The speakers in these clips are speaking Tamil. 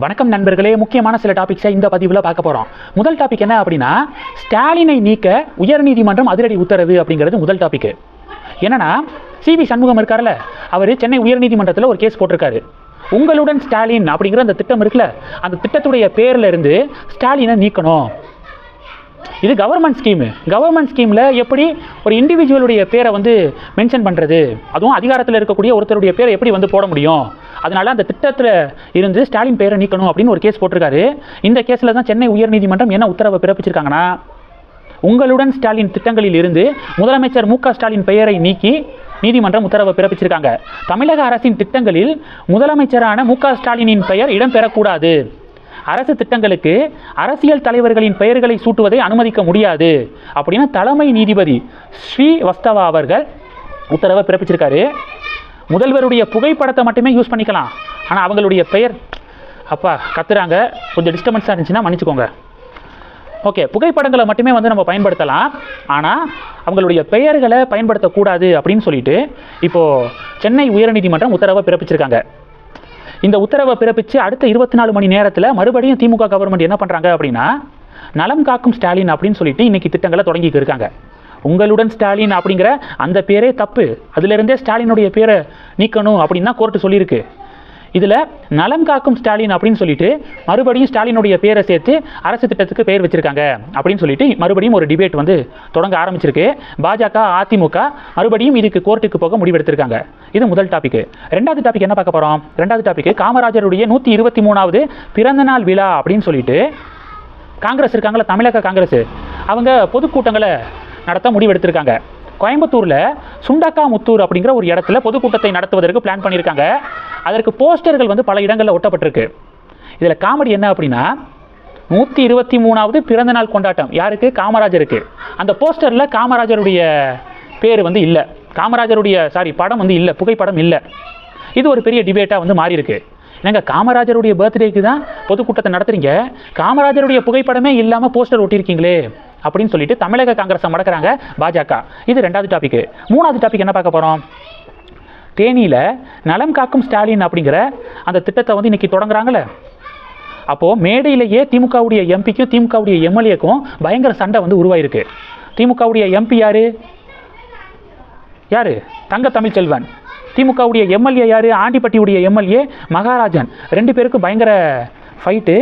வணக்கம் நண்பர்களே முக்கியமான சில டாபிக்ஸை இந்த பதிவில் பார்க்க போகிறோம் முதல் டாபிக் என்ன அப்படின்னா ஸ்டாலினை நீக்க உயர்நீதிமன்றம் அதிரடி உத்தரவு அப்படிங்கிறது முதல் டாபிக் என்னன்னா சிவி சண்முகம் இருக்கார்ல அவர் சென்னை உயர்நீதிமன்றத்தில் ஒரு கேஸ் போட்டிருக்காரு. உங்களுடன் ஸ்டாலின் அப்படிங்கிற அந்த திட்டம் இருக்குல்ல அந்த திட்டத்துடைய பேரில் இருந்து ஸ்டாலினை நீக்கணும். இது கவர்மெண்ட் ஸ்கீமு கவர்மெண்ட் ஸ்கீமில் எப்படி ஒரு இண்டிவிஜுவலுடைய பேரை வந்து மென்ஷன் பண்ணுறது அதுவும் அதிகாரத்தில் இருக்கக்கூடிய ஒருத்தருடைய பேரை எப்படி வந்து போட முடியும்? அதனால் அந்த திட்டத்தில் இருந்து ஸ்டாலின் பேரை நீக்கணும் அப்படின்னு ஒரு கேஸ் போட்டிருக்காரு. இந்த கேஸில் தான் சென்னை உயர்நீதிமன்றம் என்ன உத்தரவை பிறப்பிச்சிருக்காங்கன்னா உங்களுடன் ஸ்டாலின் திட்டங்களில் இருந்து முதலமைச்சர் மு ஸ்டாலின் பெயரை நீக்கி நீதிமன்றம் உத்தரவை பிறப்பிச்சிருக்காங்க. தமிழக அரசின் திட்டங்களில் முதலமைச்சரான மு ஸ்டாலினின் பெயர் இடம்பெறக்கூடாது. அரசு திட்டங்களுக்கு அரசியல் தலைவர்களின் பெயர்களை சூட்டுவதை அனுமதிக்க முடியாது. அப்படின்னு தலைமை நீதிபதி ஸ்ரீவஸ்தவா அவர்கள் உத்தரவை பிறப்பிச்சிருக்காரு. முதல்வருடைய புகைப்படத்தை மட்டுமே யூஸ் பண்ணிக்கலாம். ஆனால் அவங்களுடைய பெயர் அப்பா கத்துறாங்க. கொஞ்சம் டிஸ்டர்பன்ஸாக இருந்துச்சுன்னா மன்னிச்சுக்கோங்க. ஓகே புகைப்படங்களை மட்டுமே வந்து நம்ம பயன்படுத்தலாம். ஆனால் அவங்களுடைய பெயர்களை பயன்படுத்தக்கூடாது அப்படின்னு சொல்லிட்டு இப்போது சென்னை உயர்நீதிமன்றம் உத்தரவை பிறப்பிச்சிருக்காங்க. இந்த உத்தரவை பிறப்பித்து அடுத்த இருபத்தி நாலு மணி நேரத்தில் மறுபடியும் திமுக கவர்மெண்ட் என்ன பண்ணுறாங்க அப்படின்னா நலம் காக்கும் ஸ்டாலின் அப்படின்னு சொல்லிட்டு இன்றைக்கி திட்டங்களை தொடங்கிட்டு இருக்காங்க. உங்களுடன் ஸ்டாலின் அப்படிங்கிற அந்த பேரே தப்பு. அதிலிருந்தே ஸ்டாலினுடைய பேரை நீக்கணும் அப்படின்னு தான் கோர்ட்டு சொல்லியிருக்கு. இதில் நலம் காக்கும் ஸ்டாலின் அப்படின்னு சொல்லிட்டு மறுபடியும் ஸ்டாலினுடைய பேரை சேர்த்து அரசு திட்டத்துக்கு பெயர் வச்சிருக்காங்க அப்படின்னு சொல்லிட்டு மறுபடியும் ஒரு டிபேட் வந்து தொடங்க ஆரம்பிச்சிருக்கு. பாஜக அதிமுக மறுபடியும் இதுக்கு கோர்ட்டுக்கு போக முடிவெடுத்திருக்காங்க. இது முதல் டாபிக் ரெண்டாவது டாபிக் என்ன பார்க்க போகிறோம் ரெண்டாவது டாபிக் காமராஜருடைய நூற்றி இருபத்தி மூணாவது பிறந்தநாள் விழா அப்படின்னு சொல்லிட்டு காங்கிரஸ் இருக்காங்களா தமிழக காங்கிரஸ். அவங்க பொதுக்கூட்டங்களை நடத்த முடிவெடுத்திருக்காங்க. கோயம்புத்தூரில் சுண்டக்கா முத்தூர் அப்படிங்கிற ஒரு இடத்துல பொதுக்கூட்டத்தை நடத்துவதற்கு பிளான் பண்ணியிருக்காங்க. அதற்கு போஸ்டர்கள் வந்து பல இடங்களில் ஒட்டப்பட்டிருக்கு. இதில் காமெடி என்ன அப்படின்னா நூற்றி இருபத்தி மூணாவது பிறந்தநாள் கொண்டாட்டம். யாருக்கு? காமராஜருக்கு. அந்த போஸ்டரில் காமராஜருடைய பேர் வந்து இல்லை. காமராஜருடைய சாரி படம் வந்து இல்லை. புகைப்படம் இல்லை. இது ஒரு பெரிய டிபேட்டாக வந்து மாறி இருக்கு காமராஜருடைய பர்த்டேக்கு தான் பொதுக்கூட்டத்தை நடத்துகிறீங்க காமராஜருடைய புகைப்படமே இல்லாமல் போஸ்டர் ஒட்டியிருக்கீங்களே. அப்படின்னு சொல்லிட்டு தமிழக காங்கிரஸை மடக்கிறாங்க பாஜக. இது ரெண்டாவது டாபிக் மூணாவது டாபிக் என்ன பார்க்க போகிறோம் தேனியில் நலம் காக்கும் ஸ்டாலின் அப்படிங்கிற அந்த திட்டத்தை வந்து இன்றைக்கி தொடங்குறாங்களே அப்போது மேடையிலேயே திமுகவுடைய எம்பிக்கும் திமுகவுடைய எம்எல்ஏக்கும் பயங்கர சண்டை வந்து உருவாயிருக்கு. திமுகவுடைய எம்பி யார்? யார்? தங்க தமிழ்ச்செல்வன். திமுகவுடைய எம்எல்ஏ யார்? ஆண்டிப்பட்டியுடைய எம்எல்ஏ மகாராஜன். ரெண்டு பேருக்கும் பயங்கர ஃபைட்டு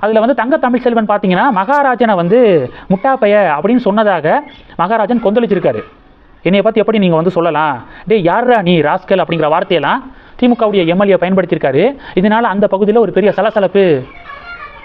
அதில் வந்து தங்க தமிழ்ச்செல்வன் பார்த்தீங்கன்னா மகாராஜனை வந்து முட்டாப்பைய அப்படின்னு சொன்னதாக மகாராஜன் கொந்தளிச்சிருக்காரு. என்னையை பார்த்து எப்படி நீங்கள் வந்து சொல்லலாம்? டேய் யார்ரா நீ ராஸ்கல் அப்படிங்கிற வார்த்தையெல்லாம் திமுகவுடைய எம்எல்ஏ பயன்படுத்தியிருக்காரு. இதனால் அந்த பகுதியில் ஒரு பெரிய சலசலப்பு